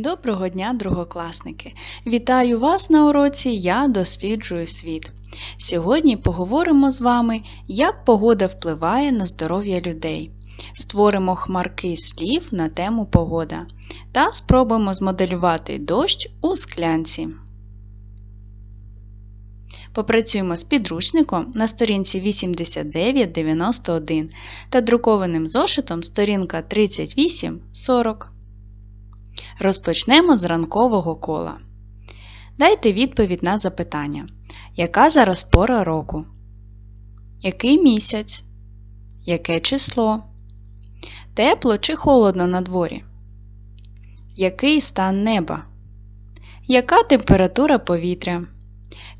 Доброго дня, другокласники! Вітаю вас на уроці Я досліджую світ. Сьогодні поговоримо з вами, як погода впливає на здоров'я людей. Створимо хмарки слів на тему погода та спробуємо змоделювати дощ у склянці. Попрацюємо з підручником на сторінці 89-91 та друкованим зошитом сторінка 38-40. Розпочнемо з ранкового кола. Дайте відповідь на запитання. Яка зараз пора року? Який місяць? Яке число? Тепло чи холодно на дворі? Який стан неба? Яка температура повітря?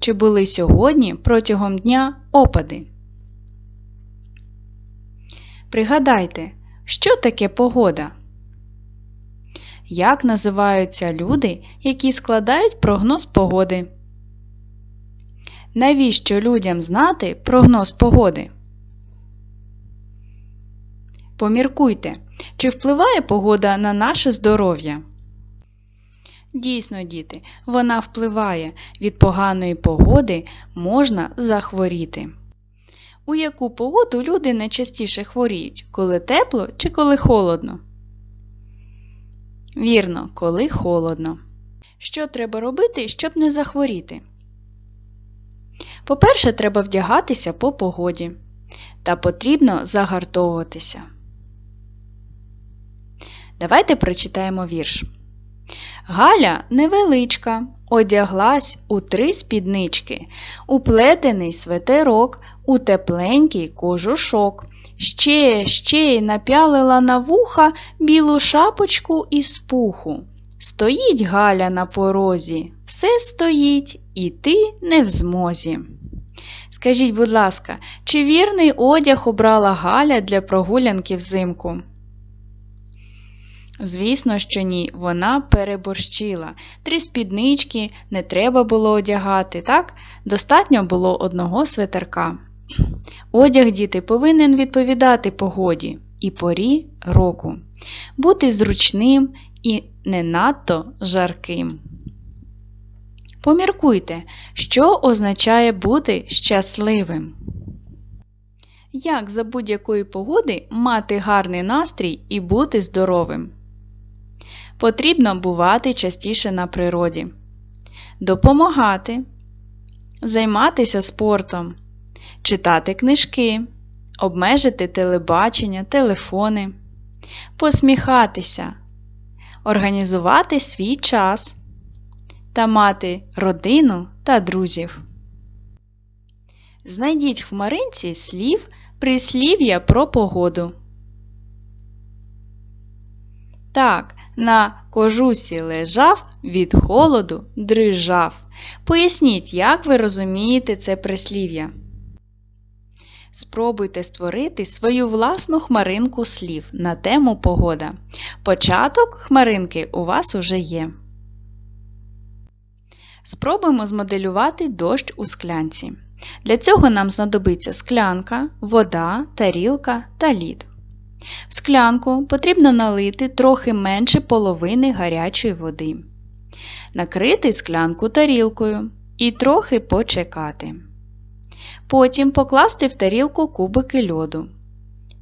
Чи були сьогодні протягом дня опади? Пригадайте, що таке погода? Як називаються люди, які складають прогноз погоди? Навіщо людям знати прогноз погоди? Поміркуйте, чи впливає погода на наше здоров'я? Дійсно, діти, вона впливає. Від поганої погоди можна захворіти. У яку погоду люди найчастіше хворіють, коли тепло чи коли холодно? Вірно, коли холодно. Що треба робити, щоб не захворіти? По-перше, треба вдягатися по погоді. Та потрібно загартовуватися. Давайте прочитаємо вірш. Галя невеличка, одяглась у три спіднички, у плетений светерок, у тепленький кожушок. Ще, ще й напялила на вуха білу шапочку із пуху. Стоїть Галя на порозі, все стоїть, і ти не в змозі. Скажіть, будь ласка, чи вірний одяг обрала Галя для прогулянки взимку? Звісно, що ні, вона переборщила. Три спіднички не треба було одягати, так? Достатньо було одного светерка. Одяг діти повинен відповідати погоді і порі року, бути зручним і не надто жарким. Поміркуйте, що означає бути щасливим. Як за будь-якої погоди мати гарний настрій і бути здоровим? Потрібно бувати частіше на природі, допомагати, займатися спортом, читати книжки, обмежити телебачення, телефони, посміхатися, організувати свій час та мати родину та друзів. Знайдіть в хмаринці слів прислів'я про погоду. Так, на кожусі лежав, від холоду дрижав. Поясніть, як ви розумієте це прислів'я. Спробуйте створити свою власну хмаринку слів на тему погода. Початок хмаринки у вас уже є. Спробуємо змоделювати дощ у склянці. Для цього нам знадобиться склянка, вода, тарілка та лід. В склянку потрібно налити трохи менше половини гарячої води, накрити склянку тарілкою і трохи почекати. Потім покласти в тарілку кубики льоду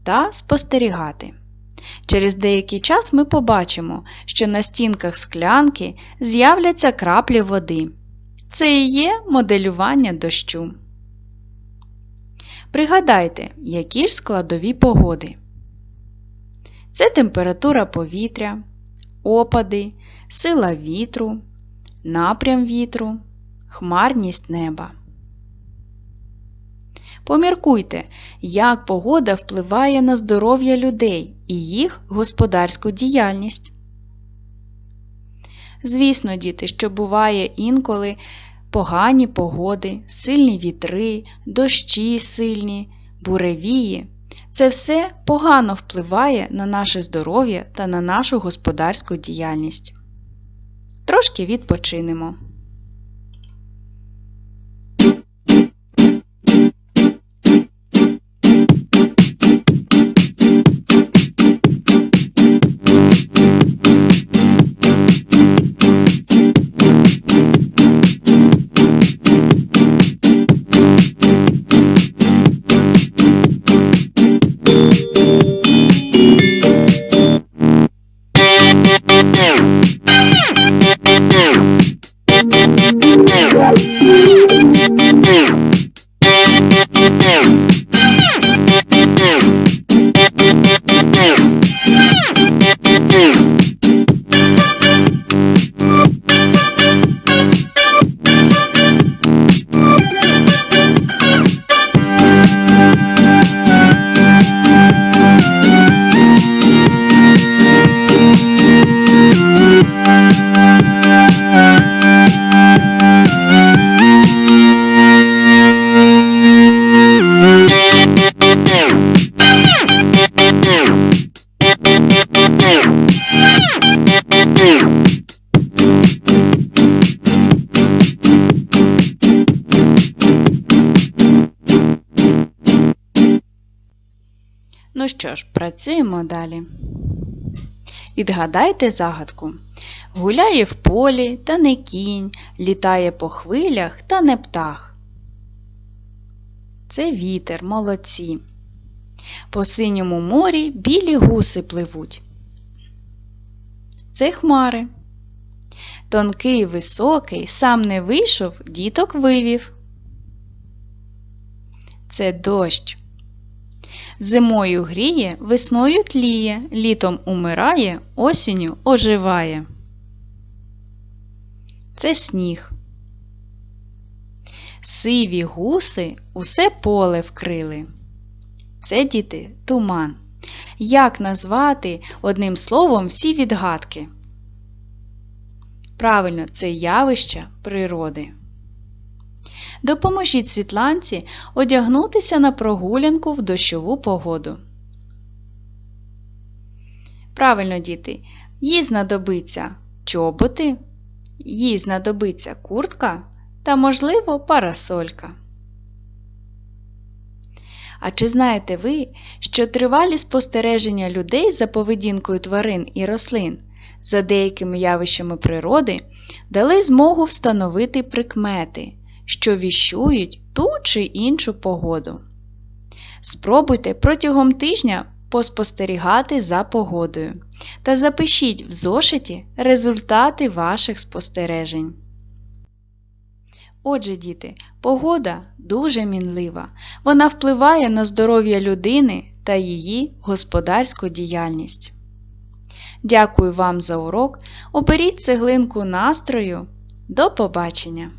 та спостерігати. Через деякий час ми побачимо, що на стінках склянки з'являться краплі води. Це і є моделювання дощу. Пригадайте, які ж складові погоди. Це температура повітря, опади, сила вітру, напрям вітру, хмарність неба. Поміркуйте, як погода впливає на здоров'я людей і їх господарську діяльність. Звісно, діти, що буває інколи погані погоди, сильні вітри, дощі сильні, буревії. Це все погано впливає на наше здоров'я та на нашу господарську діяльність. Трошки відпочинемо. Ну що ж, працюємо далі. Відгадайте загадку. Гуляє в полі, та не кінь, літає по хвилях, та не птах. Це вітер, молодці. По синьому морі білі гуси пливуть. Це хмари. Тонкий, високий, сам не вийшов, діток вивів. Це дощ. Зимою гріє, весною тліє, літом умирає, осінню оживає. Це сніг. Сиві гуси усе поле вкрили. Це діти туман. Як назвати одним словом всі відгадки? Правильно, це явища природи. Допоможіть світланці одягнутися на прогулянку в дощову погоду. Правильно, діти, їй знадобиться чоботи, їй знадобиться куртка та, можливо, парасолька. А чи знаєте ви, що тривалі спостереження людей за поведінкою тварин і рослин за деякими явищами природи дали змогу встановити прикмети, що віщують ту чи іншу погоду? Спробуйте протягом тижня поспостерігати за погодою та запишіть в зошиті результати ваших спостережень. Отже, діти, погода дуже мінлива. Вона впливає на здоров'я людини та її господарську діяльність. Дякую вам за урок. Оберіть цеглинку настрою. До побачення!